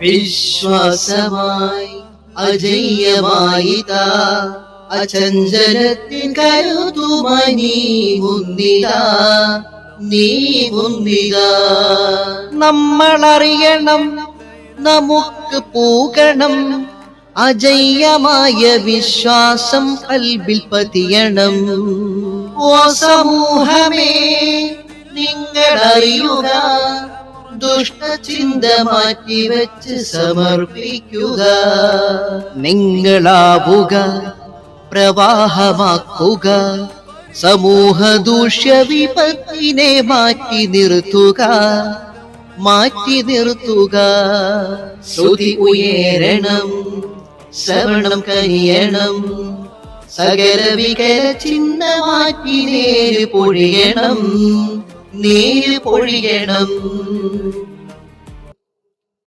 വിശ്വാസമായി അജയ്യമായി താ അചഞ്ചലത്തിൻ കരുതുമായി നീ മുന്നിതാ നീ മുന്നിതാ നമ്മളറിയണം നമുക്ക് പോകണം. അജയ്യമായ വിശ്വാസം കൽബിൽ പതിയണം. ഓ സമൂഹമേ നിങ്ങളറിയുക. ദുഷ്ടചിന്ത മാറ്റിവെച്ച് സമർപ്പിക്കുക. നിങ്ങളാവുക പ്രവാഹമാക്കുക. സമൂഹ ദൂഷ്യ വിപത്തിനെ മാറ്റി നിർത്തുക മാറ്റി നിർത്തുക ശ്രുതി ഉയരണം ശ്രവണം കനിയണം. സകല വികല ചിഹ്ന മാറ്റി നേര് പൊഴിയണം. നേര് പൊഴിയണം